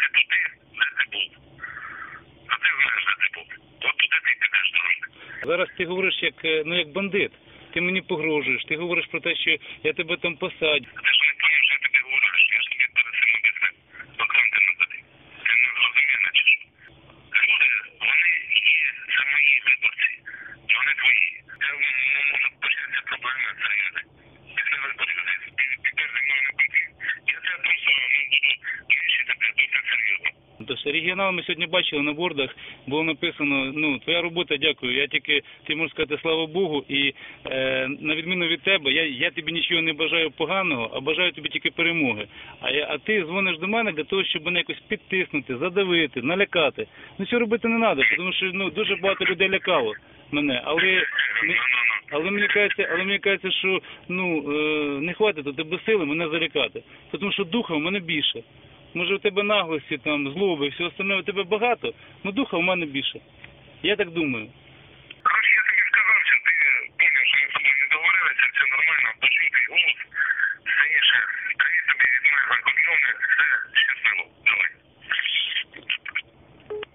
ти туди, де ти був. А ти знаєш, де ти був. От туди ти підеш дорожник. Зараз ти говориш як е, ну як бандит. Ти мені погрожуєш, ти говориш про те, що я тебе там посадю. Ти ж не поняв, що я тобі говорю, що я ж тобі перед цим об'яснив. Богдан ти тобі. Ти не зрозумів, наче що. Люди, вони є, це мої виборці. Вони твої. Це серйозно. Тобто регіонал ми сьогодні бачили на бордах, було написано, ну, твоя робота, дякую. Я тільки, ти можеш сказати, слава Богу, і е, на відміну від тебе, я, я тобі нічого не бажаю поганого, а бажаю тобі тільки перемоги. А, я, а ти дзвониш до мене для того, щоб мене якось підтиснути, задавити, налякати. Ну цього робити не треба, тому що ну, дуже багато людей лякало мене. Але, але мені кажеться, але мені кажеться, що ну е, не хватить тебе сили мене залякати. Тому що духа в мене більше. Може, у тебе наглості, там, злоби, все остальне у тебе багато, але духа в мене більше. Я так думаю. Коротше, я тобі сказав, що ти поняв, що ми з тобою не договорилися, все нормально, почув твій голос, інше. Привіт тобі від мене, кордони, все щасливо.